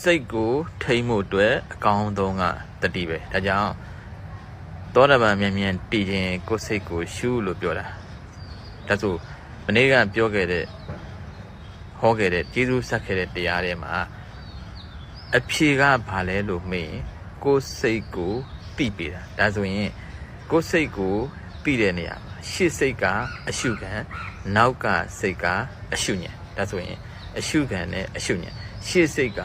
စိတ်ကိုထိမ့်မှုအတွက်အကောင်းဆုံးကတတိပဲဒါကြောင့်သောတာပန်မြန်မြန်တည်ခြင်းကိုယ်စိတ်ကိုရှုလို့ပြောတာဒါဆိုမနေ့ကပြောခဲ့တဲ့ဟောခဲ့တဲ့ကျေးဇူးဆက်ခဲ့တဲ့တရားတွေမှာအဖြေကဘာလဲလို့မေးရင်ကိုယ်စိတ်ကိုသိပေတာဒါဆိုရင်ကိုယ်စိတ်ကိုသိတဲ့နေရာမှာရှေ့စိတ်ကအရှုခံနောက်ကစိတ်ကအရှုညံဒါဆိုရင် အရှုခံနဲ့အရှုညံရှေ့စိတ်က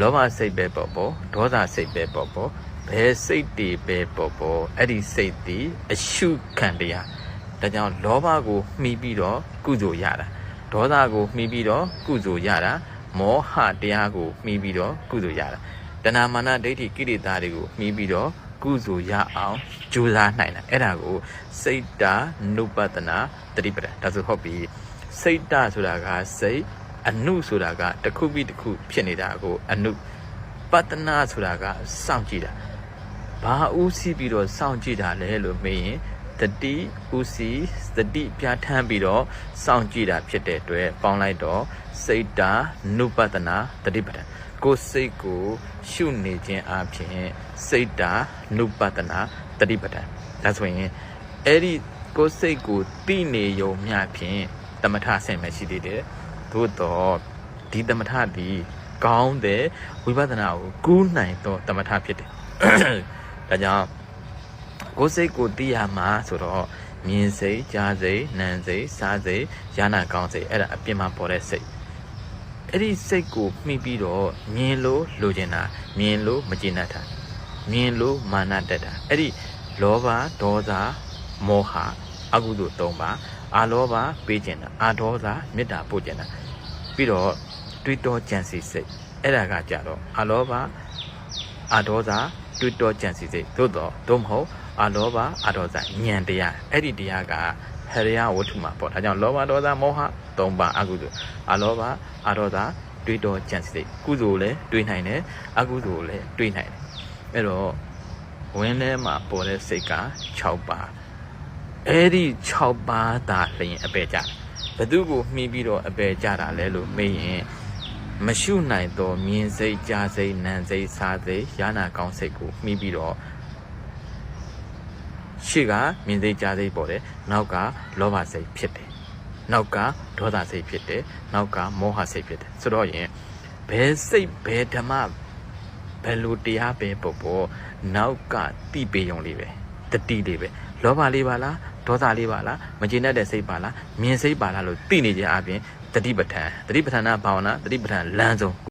လောဘစိတ်ပဲပေါ့ပေါ့ဒေါသစိတ်ပဲပေါ့ပေါ့ဘယ်စိတ်တွေပဲပေါ့ပေါ့အဲ့ဒီစိတ်ဒီအရှုခံတရားဒါကြောင့်လောဘကိုမှီပြီးတော့ကုသိုလ်ရတာဒေါသကိုမှီပြီးတော့ကုသိုလ်ရတာမောဟတရားကိုမှီပြီးတော့ကုသိုလ်ရတာတဏမာနဒိဋ္ဌိကိလေသာတွေကိုမှီပြီးတော့ကုသိုလ်ရအောင်ကြိုးစားနိုင်တာအဲ့ဒါကိုစိတ်တာနုပတနာတတိပဒဒါဆိုဟုတ်ပြီစိတ်တာဆိုတာကစိတ် အနုဆိုတာကတစ်ခုပြီးတစ်ခုဖြစ်နေတာကိုအနုပတနာဆိုတာကစောင့်ကြည့်တာဘာဥစီပြီးတော့စောင့်ကြည့်တာလဲလို့မေးရင်တတိဥစီတတိပြဋ္ဌာန်းပြီးတော့စောင့်ကြည့်တာဖြစ်တဲ့အတွက်ပေါင်းလိုက်တော့စိတ်တာနုပတနာတတိပဒကိုယ်စိတ်ကိုရှုနေခြင်းအပြင်စိတ်တာနုပတနာတတိပဒဒါဆိုရင်အဲ့ဒီကိုယ်စိတ်ကိုတိနေယုံမျှဖြင့်တမထဆင်မရှိသေးတယ် သို့တော့ဒီတမထဒီကောင်းတဲ့ဝိပဿနာကိုကူးနိုင်တော့တမထဖြစ်တယ်ဒါကြောင့်ကိုယ်စိတ်ကိုသိရမှာဆိုတော့မြင်စိတ်ကြားစိတ်နာမ်စိတ်စားစိတ်ယာနာကောင်းစိတ်အဲ့ဒါအပြင်မှာပေါ်တဲ့စိတ်အဲ့ဒီစိတ်ကိုမှီပြီးတော့မြင်လို့လိုချင်တာမြင်လို့မကျေနပ်တာမြင်လို့မာနတက်တာအဲ့ဒီလောဘဒေါသမောဟအကုသိုလ်၃ပါးအာလောဘပေးကျင်တာအာဒေါသမေတ္တာပို့ကျင်တာ ပြီးတော့တွေးတောကြံစီစိတ်အဲ့ဒါကကြတော့အာလောဘအာဒေါသတွေးတောကြံစီစိတ်သို့တော့သို့မဟုတ်အာလောဘအာဒေါသဉာဏ်တရားအဲ့ဒီတရားကဟရိယဝတ္ထုမှာပေါ့ဒါကြောင့်လောဘဒေါသမောဟ၃ပါးအကုသိုလ်အာလောဘအာဒေါသတွေးတောကြံစီစိတ်ကုသိုလ်လည်းတွေးနိုင်တယ်အကုသိုလ်လည်းတွေးနိုင်တယ်အဲ့တော့ဝင်းထဲမှာပေါ်တဲ့စိတ်က6ပါးအဲ့ဒီ6ပါးသာလျင်အပေကြတယ် ဘသူကိုမှီပြီးတော့အပေကြတာလဲလို့မေးရင်မရှုနိုင်တော့မြင်စိတ်ကြားစိတ်နာမ်စိတ်စားစိတ်ယာနာကောင်းစိတ်ကိုမှီပြီးတော့ရှေ့ကမြင်စိတ်ကြားစိတ်ပေါ်တယ်နောက်ကလောဘစိတ်ဖြစ်တယ်နောက်ကဒေါသစိတ်ဖြစ်တယ်နောက်ကမောဟစိတ်ဖြစ်တယ်ဆိုတော့ရင်ဘယ်စိတ်ဘယ်ဓမ္မဘယ်လိုတရားပဲပေါ့ပေါ့နောက်ကတိပေယုံလေးပဲ တတိလေးပဲလောဘလေးပါလားဒေါသလေးပါလားမကျေနပ်တဲ့စိတ်ပါလားမြင်စိတ်ပါလားလို့သိနေကြအပြင်တတိပဋ္ဌာန်တတိပဋ္ဌာန်ဘာဝနာတတိပဋ္ဌာန်လမ်းဆုံး